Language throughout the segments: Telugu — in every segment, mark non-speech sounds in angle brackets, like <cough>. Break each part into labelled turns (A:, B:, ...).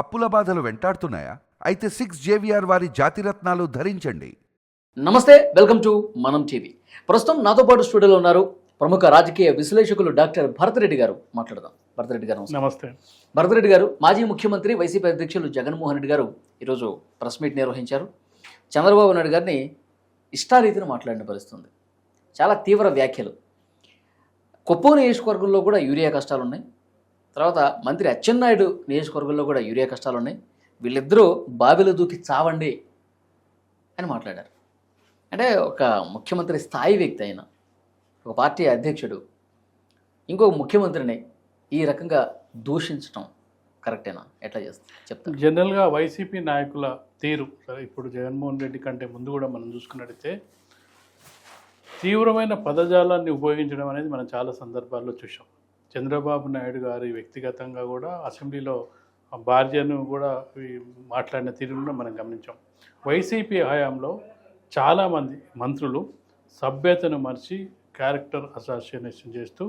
A: అప్పుల బాధలు వెంటాడుతున్నాయా? అయితే సిక్స్ జేవిఆర్ వారి జాతిరత్నాలు ధరించండి.
B: నమస్తే వెల్కమ్ టు మనం టీవీ. ప్రస్తుతం నాతో పాటు స్టూడియోలో ఉన్నారు ప్రముఖ రాజకీయ విశ్లేషకులు డాక్టర్ భరతరెడ్డి గారు. మాట్లాడదాం. భరతరెడ్డి గారు నమస్తే.
C: నమస్తే.
B: భరతరెడ్డి గారు మాజీ ముఖ్యమంత్రి వైసీపీ అధ్యక్షులు జగన్మోహన్ రెడ్డి గారు ఈరోజు ప్రెస్ మీట్ నిర్వహించారు. చంద్రబాబు నాయుడు గారిని ఇష్టారీతిని మాట్లాడిన పరిస్థితుంది. చాలా తీవ్ర వ్యాఖ్యలు. కుప్పం నియోజకవర్గంలో కూడా యూరియా కష్టాలు ఉన్నాయి తర్వాత మంత్రి అచ్చెన్నాయుడు నియోజకవర్గంలో కూడా యూరియా కష్టాలు ఉన్నాయి వీళ్ళిద్దరూ బావిలో దూకి చావండి అని మాట్లాడారు. అంటే ఒక ముఖ్యమంత్రి స్థాయి వ్యక్తి అయిన ఒక పార్టీ అధ్యక్షుడు ఇంకొక ముఖ్యమంత్రిని ఈ రకంగా దూషించడం కరెక్టేనా? ఎట్లా చేస్తారు చెప్తాను
C: జనరల్గా వైసీపీ నాయకుల తీరు ఇప్పుడు జగన్మోహన్ రెడ్డి కంటే ముందు కూడా మనం చూసుకున్నట్టయితే తీవ్రమైన పదజాలాన్ని ఉపయోగించడం అనేది మనం చాలా సందర్భాల్లో చూసాం చంద్రబాబు నాయుడు గారి వ్యక్తిగతంగా కూడా అసెంబ్లీలో భార్యను కూడా మాట్లాడిన తీరును మనం గమనించాం. వైసీపీ హయాంలో చాలామంది మంత్రులు సభ్యతను మర్చి క్యారెక్టర్ అసాసినేషన్ చేస్తూ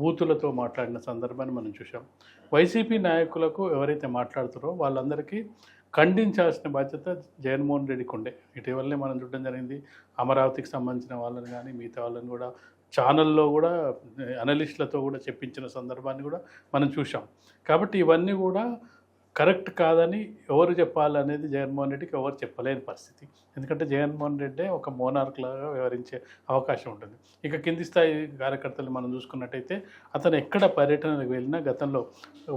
C: బూతులతో మాట్లాడిన సందర్భాన్ని మనం చూసాం వైసీపీ నాయకులకు ఎవరైతే మాట్లాడుతారో వాళ్ళందరికీ ఖండించాల్సిన బాధ్యత జగన్మోహన్ రెడ్డికి ఉండే ఇటీవలనే మనం చూడడం జరిగింది. అమరావతికి సంబంధించిన వాళ్ళని కానీ మిగతా వాళ్ళని కూడా ఛానల్లో కూడా అనలిస్టులతో కూడా చెప్పించిన సందర్భాన్ని కూడా మనం చూసాం కాబట్టి ఇవన్నీ కూడా కరెక్ట్ కాదని ఎవరు చెప్పాలనేది జగన్మోహన్ రెడ్డికి ఎవరు చెప్పలేని పరిస్థితి. ఎందుకంటే జగన్మోహన్ రెడ్డే ఒక మోనార్క్ లాగా వ్యవహరించే అవకాశం ఉంటుంది. ఇక కింది స్థాయి కార్యకర్తలు మనం చూసుకున్నట్టయితే అతను ఎక్కడ పర్యటనకు వెళ్ళినా గతంలో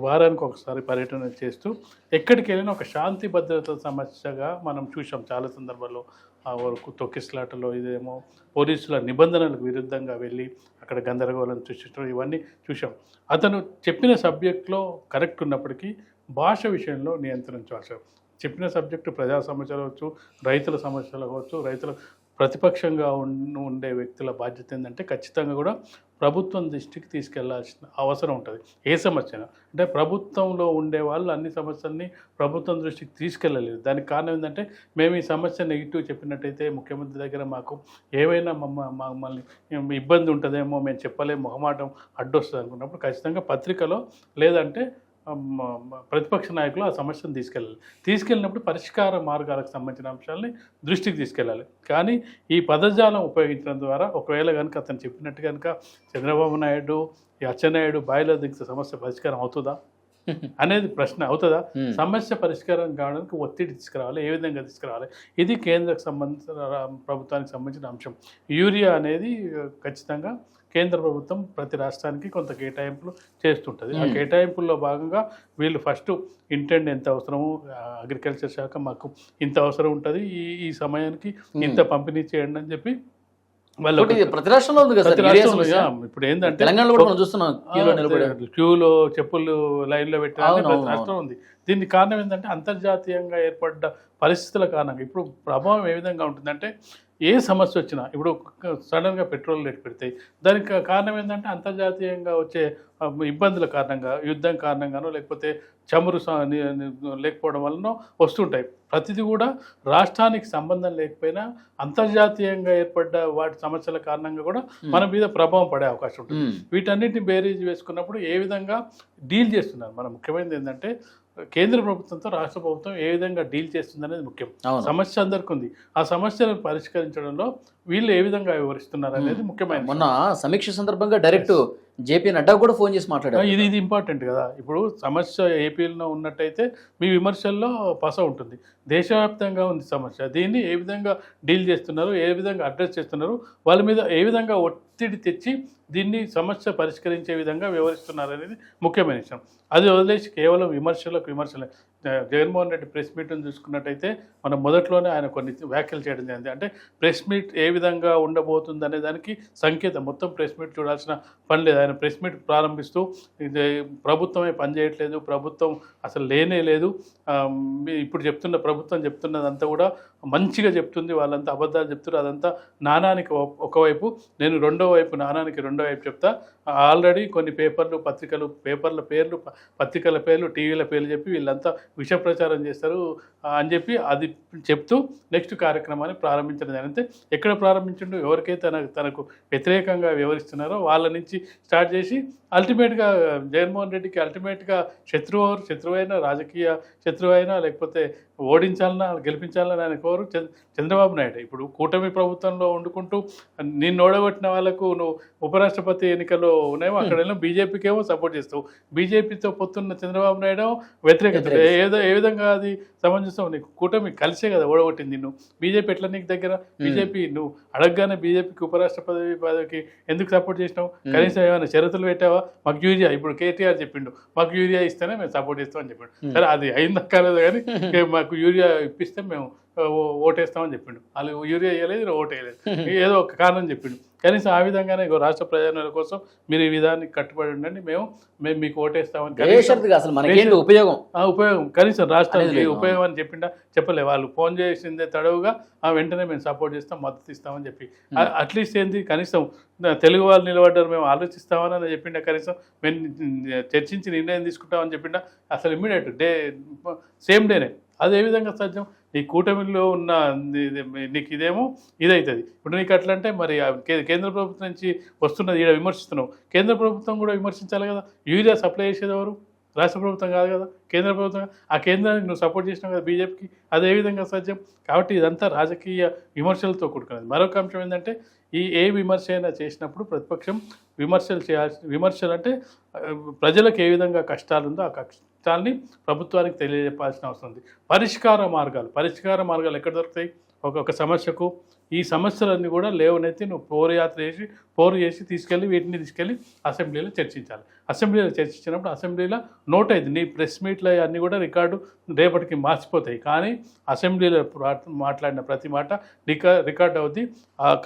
C: వారానికి ఒకసారి పర్యటన చేస్తూ ఎక్కడికి వెళ్ళినా ఒక శాంతి భద్రత సమస్యగా మనం చూసాం చాలా సందర్భాల్లో. ఆ వరకు తొక్కిస్లాటలో ఇదేమో పోలీసుల నిబంధనలకు విరుద్ధంగా వెళ్ళి అక్కడ గందరగోళం సృష్టించడం ఇవన్నీ చూసాం అతను చెప్పిన సబ్జెక్ట్లో కరెక్ట్ ఉన్నప్పటికీ భాష విషయంలో నియంత్రించవచ్చు చెప్పిన సబ్జెక్టు ప్రజా సమస్యలు అవ్వచ్చు రైతుల సమస్యలు అవ్వచ్చు రైతుల ప్రతిపక్షంగా ఉన్- ఉండే వ్యక్తుల బాధ్యత ఏంటంటే ఖచ్చితంగా కూడా ప్రభుత్వం దృష్టికి తీసుకెళ్ళాల్సిన అవసరం ఉంటుంది ఏ సమస్య అయినా. అంటే ప్రభుత్వంలో ఉండే వాళ్ళు అన్ని సమస్యల్ని ప్రభుత్వం దృష్టికి తీసుకెళ్ళలేదు దానికి కారణం ఏంటంటే మేము ఈ సమస్య నెగిటివ్ చెప్పినట్టయితే ముఖ్యమంత్రి దగ్గర మాకు ఏవైనా మమ్మల్ని ఇబ్బంది ఉంటుందేమో మేము చెప్పలేము మొహమాటం అడ్డొస్తుంది అనుకున్నప్పుడు ఖచ్చితంగా పత్రికలో లేదంటే ప్రతిపక్ష నాయకులు ఆ సమస్యను తీసుకెళ్ళాలి. తీసుకెళ్ళినప్పుడు పరిష్కార మార్గాలకు సంబంధించిన అంశాలని దృష్టికి తీసుకెళ్ళాలి. కానీ ఈ పదజాలం ఉపయోగించడం ద్వారా ఒకవేళ కనుక అతను చెప్పినట్టు కనుక చంద్రబాబు నాయుడు ఈ అచ్చెన్నాయుడు బాయిలో దిగితే సమస్య పరిష్కారం అవుతుందా? అనేది ప్రశ్న అవుతుందా. సమస్య పరిష్కారం కావడానికి ఒత్తిడి తీసుకురావాలి ఏ విధంగా తీసుకురావాలి? ఇది కేంద్రకు సంబంధించిన ప్రభుత్వానికి సంబంధించిన అంశం. యూరియా అనేది ఖచ్చితంగా కేంద్ర ప్రభుత్వం ప్రతి రాష్ట్రానికి కొంత కేటాయింపులు చేస్తుంటుంది. ఆ. కేటాయింపుల్లో భాగంగా వీళ్ళు ఫస్ట్ ఇంటెండ్ ఎంత అవసరము అగ్రికల్చర్ శాఖ మాకు ఇంత అవసరం ఉంటుంది ఈ ఈ సమయానికి ఇంత పంపిణీ చేయండి అని చెప్పి
B: ప్రతి రాష్ట్రంలో ఉంది కదా
C: ఇప్పుడు ఏంటంటే
B: తెలంగాణలో కూడా మనం చూస్తున్నాం క్యూలో
C: చెప్పులు లైన్లో పెట్టాలని ప్రతి రాష్ట్రం ఉంది. దీనికి కారణం ఏంటంటే అంతర్జాతీయంగా ఏర్పడ్డ పరిస్థితుల కారణంగా ఇప్పుడు ప్రభావం ఏ విధంగా ఉంటుందంటే ఏ సమస్య వచ్చినా ఇప్పుడు సడన్గా పెట్రోల్ రేట్ పెడతాయి. దానికి కారణం ఏంటంటే అంతర్జాతీయంగా వచ్చే ఇబ్బందుల కారణంగా యుద్ధం కారణంగానో లేకపోతే చమురు లేకపోవడం వలన వస్తుంటాయి. ప్రతిదీ కూడా రాష్ట్రానికి సంబంధం లేకపోయినా అంతర్జాతీయంగా ఏర్పడ్డ వాటి సమస్యల కారణంగా కూడా మన మీద ప్రభావం పడే అవకాశం ఉంటుంది. వీటన్నిటిని బేరీజ్ వేసుకున్నప్పుడు ఏ విధంగా డీల్ చేస్తున్నారు? మనం ముఖ్యమైనది ఏంటంటే కేంద్ర ప్రభుత్వంతో రాష్ట్ర ప్రభుత్వం ఏ విధంగా డీల్ చేస్తుంది అనేది ముఖ్యం సమస్య అందరికి ఉంది. ఆ సమస్యలను పరిష్కరించడంలో వీళ్ళు ఏ విధంగా వివరిస్తున్నారు అనేది ముఖ్యమైన
B: మొన్న సమీక్ష సందర్భంగా డైరెక్ట్ జేపీ నడ్డా కూడా ఫోన్ చేసి మాట్లాడారు
C: ఇది ఇది ఇంపార్టెంట్ కదా. ఇప్పుడు సమస్య ఏపీలో ఉన్నట్టయితే మీ విమర్శల్లో పస ఉంటుంది. దేశవ్యాప్తంగా ఉంది సమస్య. దీన్ని ఏ విధంగా డీల్ చేస్తున్నారు ఏ విధంగా అడ్రస్ చేస్తున్నారు వాళ్ళ మీద ఏ విధంగా ఒత్తిడి తెచ్చి దీన్ని సమస్య పరిష్కరించే విధంగా వ్యవహరిస్తున్నారు అనేది ముఖ్యమైన విషయం. అది వదిలేసి కేవలం విమర్శలకు విమర్శలే. జగన్మోహన్ రెడ్డి ప్రెస్ మీట్ని చూసుకున్నట్టయితే మనం మొదట్లోనే ఆయన కొన్ని వ్యాఖ్యలు చేయడం జరిగింది. అంటే ప్రెస్ మీట్ ఏ విధంగా ఉండబోతుంది అనే దానికి సంకేతం. మొత్తం ప్రెస్ మీట్ చూడాల్సిన పని లేదు. ఆయన ప్రెస్ మీట్ ప్రారంభిస్తూ ఇది ప్రభుత్వమే పనిచేయట్లేదు. ప్రభుత్వం అసలు లేనే లేదు. మీ ఇప్పుడు చెప్తున్న ప్రభుత్వం చెప్తున్నదంతా కూడా మంచిగా చెప్తుంది వాళ్ళంతా అబద్ధాలు చెప్తారు అదంతా నానానికి ఒక- ఒకవైపు నేను రెండో వైపు నానానికి రెండో వైపు చెప్తా. ఆల్రెడీ కొన్ని పేపర్లు పత్రికలు పేపర్ల పేర్లు పత్రికల పేర్లు టీవీల పేర్లు చెప్పి వీళ్ళంతా విష ప్రచారం చేస్తారు. అని చెప్పి అది చెప్తూ నెక్స్ట్ కార్యక్రమాన్ని ప్రారంభించడం జరిగితే ఎక్కడ ప్రారంభించండు ఎవరికైతే తన తనకు వ్యతిరేకంగా వివరిస్తున్నారో వాళ్ళ నుంచి స్టార్ట్ చేసి అల్టిమేట్గా జగన్మోహన్ రెడ్డికి అల్టిమేట్గా శత్రువు శత్రువైనా శత్రువు అయినా రాజకీయ శత్రువు అయినా లేకపోతే ఓడించాలన్నా గెలిపించాలన్నా ఆయన చంద్ర- చంద్రబాబు నాయుడు. ఇప్పుడు కూటమి ప్రభుత్వంలో వండుకుంటూ నిన్ను ఓడగొట్టిన వాళ్ళకు నువ్వు ఉపరాష్ట్రపతి ఎన్నికల్లో ఉన్నాయో అక్కడ బీజేపీకి ఏమో సపోర్ట్ చేస్తావు. బీజేపీతో పొత్తున్న చంద్రబాబు నాయుడు వ్యతిరేకత. ఏదో ఏ విధంగా అది సమంజసం? నీకు కూటమి కలిసే కదా ఓడగొట్టింది నువ్వు బీజేపీ ఎట్లా నీకు దగ్గర? బీజేపీ నువ్వు అడగగానే బీజేపీకి ఉపరాష్ట్రపతి పదవికి ఎందుకు సపోర్ట్ చేసినావు? కనీసం ఏమైనా షరతులు పెట్టావా? మాకు యూరియా ఇప్పుడు కేటీఆర్ చెప్పిండు మాకు యూరియా ఇస్తేనే మేము సపోర్ట్ చేస్తామని చెప్పిండు. సరే అది అయిందా కాలేదు కానీ <laughs> మాకు యూరియా ఇప్పిస్తే మేము ఓటేస్తామని చెప్పిండు. వాళ్ళు యూరియా వేయలేదు ఓటు వేయలేదు <laughs> ఏదో ఒక కారణం చెప్పిండు. కనీసం ఆ విధంగానే రాష్ట్ర ప్రయోజనాల కోసం మీరు ఈ విధానికి కట్టుబడి ఉండండి. మేము మేము మీకు ఓటేస్తామని
B: అసలు మనకేంటి ఉపయోగం?
C: ఉపయోగం. కనీసం రాష్ట్రానికి. ఉపయోగం అని చెప్పిండా? చెప్పలే. వాళ్ళు ఫోన్ చేసిందే తడవుగా ఆ వెంటనే మేము సపోర్ట్ చేస్తాం మద్దతు ఇస్తామని చెప్పి. అట్లీస్ట్ ఏంది? కనీసం తెలుగు వాళ్ళు నిలబడ్డారు మేము ఆలోచిస్తామని అని చెప్పిండా? కనీసం మేము చర్చించి నిర్ణయం తీసుకుంటామని చెప్పిండా? అసలు ఇమ్మీడియట్ డే సేమ్ డేనే. అదే విధంగా సాధ్యం? నీ కూటమిలో ఉన్న నీకు ఇదేమో ఇదవుతుంది ఇప్పుడు నీకు అట్లా అంటే మరి కేంద్ర ప్రభుత్వం నుంచి వస్తున్నది ఈడ విమర్శిస్తున్నావు. కేంద్ర ప్రభుత్వం కూడా విమర్శించాలి కదా? యూరియా సప్లై చేసేది ఎవరు? రాష్ట్ర ప్రభుత్వం కాదు కదా? కేంద్ర ప్రభుత్వం ఆ కేంద్రానికి నువ్వు సపోర్ట్ చేసినావు కదా బీజేపీకి? అదే విధంగా సాధ్యం? కాబట్టి ఇదంతా రాజకీయ విమర్శలతో కూడుకున్నది. మరొక అంశం ఏంటంటే ఈ ఏ విమర్శ అయినా చేసినప్పుడు ప్రతిపక్షం విమర్శలు చేయాల్సి విమర్శలు అంటే ప్రజలకు ఏ విధంగా కష్టాలు ఉందో ఆ దాన్ని ప్రభుత్వానికి తెలియజెప్పాల్సిన అవసరం ఉంది. పరిష్కార మార్గాలు పరిష్కార మార్గాలు ఎక్కడ దొరుకుతాయి? ఒక్కొక్క సమస్యకు ఈ సమస్యలన్నీ కూడా లేవనైతే నువ్వు పోరయాత్ర చేసి పోరు చేసి తీసుకెళ్ళి వీటిని తీసుకెళ్ళి అసెంబ్లీలో చర్చించాలి. అసెంబ్లీలో చర్చించినప్పుడు అసెంబ్లీలో నోట్ అయింది నీ ప్రెస్ మీట్లు అన్నీ కూడా రికార్డు రేపటికి మార్చిపోతాయి. కానీ అసెంబ్లీలో మాట్లాడిన ప్రతి మాట రికార్డ్ అవుద్ది.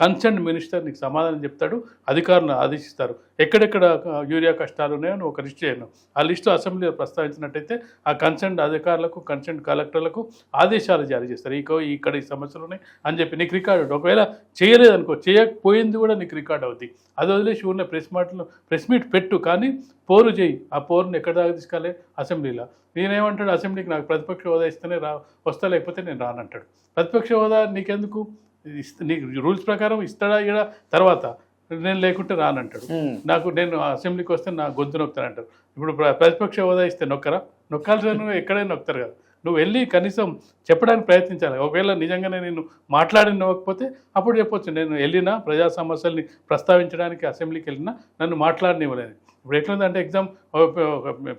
C: కన్సర్న్ మినిస్టర్ నీకు సమాధానం చెప్తాడు అధికారులను ఆదేశిస్తారు. ఎక్కడెక్కడ యూరియా కష్టాలు ఉన్నాయో నువ్వు ఒక లిస్ట్ చేయను. ఆ లిస్టు అసెంబ్లీలో ప్రస్తావించినట్టయితే ఆ కన్సర్న్ అధికారులకు కన్సర్న్ కలెక్టర్లకు ఆదేశాలు జారీ చేస్తారు. ఈ ఇక్కడ ఈ సమస్యలు ఉన్నాయి అని చెప్పి నీకు రికార్డు ఒకవేళ చేయలేదనుకో చేయకపోయింది కూడా నీకు రికార్డ్ అవుద్ది. అది వదిలేసి ఉన్న ప్రెస్ మాటలు ప్రెస్ మీట్ పెట్టు. కానీ పోరు చేయి. ఆ పోరుని ఎక్కడ దాకా తీసుకెళ్ళి అసెంబ్లీలో. నేనేమంటాడు? అసెంబ్లీకి నాకు ప్రతిపక్ష హోదా ఇస్తేనే రా వస్తా లేకపోతే నేను రానంటాడు. ప్రతిపక్ష హోదా నీకెందుకు? ఇస్త నీకు రూల్స్ ప్రకారం ఇస్తాడా ఇడా తర్వాత. నేను లేకుంటే రానంటాడు. నాకు నేను అసెంబ్లీకి వస్తే నా గొంతు నొక్కుతానంటారు ఇప్పుడు ప్ర- ప్రతిపక్ష హోదా ఇస్తే నొక్కరా? నొక్కాల్సిన ఎక్కడైనా నొక్కుతారు కదా. నువ్వు వెళ్ళి కనీసం చెప్పడానికి ప్రయత్నించాలి. ఒకవేళ నిజంగానే నేను మాట్లాడి నవ్వకపోతే అప్పుడు చెప్పొచ్చు. నేను వెళ్ళినా ప్రజా సమస్యల్ని ప్రస్తావించడానికి అసెంబ్లీకి వెళ్ళినా నన్ను మాట్లాడనివ్వలేదు. ఇప్పుడు ఎట్లుందంటే ఎగ్జామ్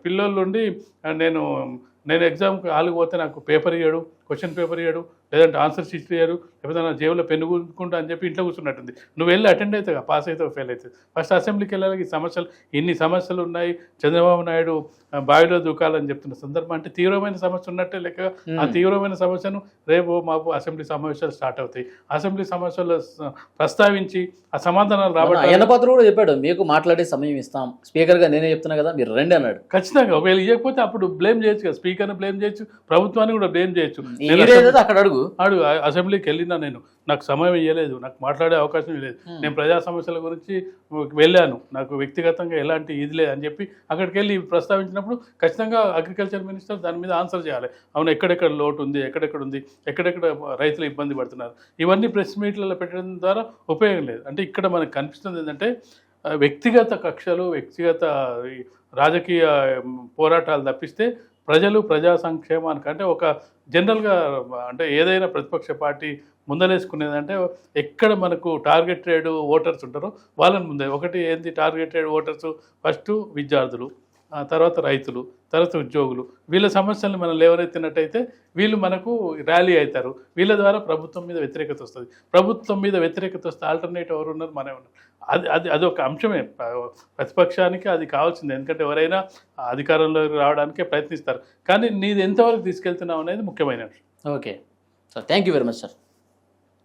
C: పిల్లలు ఉండి నేను నేను ఎగ్జామ్కి హాల్కి పోతే నాకు పేపర్ ఇయ్యడు. క్వశ్చన్ పేపర్ ఇయ్యడు లేదంటే ఆన్సర్ షీట్ ఇయ్యడు లేకపోతే నా జేబులో పెన్ను కూరుకుంటా అని చెప్పి ఇంట్లో కూర్చున్నట్టుంది. నువ్వు వెళ్ళి అటెండ్ అవుతావు పాస్ అవుతావు ఫెయిల్ అవుతుంది ఫస్ట్ అసెంబ్లీకి వెళ్ళాలి ఈ సమస్యలు ఇన్ని సమస్యలు ఉన్నాయి చంద్రబాబు నాయుడు బావిలో దూకాలని చెప్తున్న సందర్భం అంటే తీవ్రమైన సమస్య ఉన్నట్టే లెక్క. ఆ తీవ్రమైన సమస్యను రేపు మాపు అసెంబ్లీ సమావేశాలు స్టార్ట్ అవుతాయి. అసెంబ్లీ సమావేశాల్లో ప్రస్తావించి ఆ సమాధానాలు
B: మన
C: రాబట్టాలి.
B: అయ్యన్న పాత్ర కూడా చెప్పాడు మీకు మాట్లాడే సమయం ఇస్తాం. స్పీకర్గా నేనే చెప్తున్నా కదా మీరు రండి అన్నాడు.
C: ఖచ్చితంగా ఒకవేళ ఇవ్వకపోతే అప్పుడు బ్లేమ్ చేయొచ్చు కదా స్పీకర్ని బ్లేమ్ చేయొచ్చు ప్రభుత్వాన్ని కూడా బ్లేమ్ చేయొచ్చు.
B: అక్కడ అడుగు.
C: అడుగు అసెంబ్లీకి వెళ్ళినా నేను. నాకు సమయం ఇవ్వలేదు నాకు మాట్లాడే అవకాశం ఇవ్వలేదు నేను ప్రజా సమస్యల గురించి వెళ్ళాను. నాకు వ్యక్తిగతంగా ఎలాంటి ఇది లేదు అని చెప్పి అక్కడికి వెళ్ళి ప్రస్తావించినప్పుడు ఖచ్చితంగా అగ్రికల్చర్ మినిస్టర్ దాని మీద ఆన్సర్ చేయాలి. అవును ఎక్కడెక్కడ లోటు ఉంది ఎక్కడెక్కడ ఉంది ఎక్కడెక్కడ రైతులు ఇబ్బంది పడుతున్నారు? ఇవన్నీ ప్రెస్ మీట్లలో పెట్టడం ద్వారా ఉపయోగం లేదు. అంటే ఇక్కడ మనకు కనిపిస్తుంది ఏంటంటే వ్యక్తిగత కక్షలు వ్యక్తిగత రాజకీయ పోరాటాలు తప్పిస్తే ప్రజలు ప్రజా సంక్షేమానికి అంటే ఒక జనరల్గా అంటే ఏదైనా ప్రతిపక్ష పార్టీ ముందలేసుకునేదంటే ఎక్కడ మనకు టార్గెటెడ్ ఓటర్స్ ఉంటారో వాళ్ళని ముందే. ఒకటి ఏంది? టార్గెటెడ్ ఓటర్స్ ఫస్ట్ విద్యార్థులు ఆ తర్వాత రైతులు. తర్వాత ఉద్యోగులు. వీళ్ళ సమస్యలను మనం లేవనెత్తినట్టయితే వీళ్ళు మనకు ర్యాలీ అవుతారు. వీళ్ళ ద్వారా ప్రభుత్వం మీద వ్యతిరేకత వస్తుంది. ప్రభుత్వం మీద వ్యతిరేకత వస్తే ఆల్టర్నేటివ్ ఎవరు ఉన్నారు? మనమే ఉన్నారు అది అది అది ఒక అంశమే. ప్రతిపక్షానికి అది కావాల్సింది. ఎందుకంటే ఎవరైనా అధికారంలోకి రావడానికే ప్రయత్నిస్తారు. కానీ నీది ఎంతవరకు తీసుకెళ్తున్నావు అనేది ముఖ్యమైన అంశం.
B: Okay. Sir thank you very much sir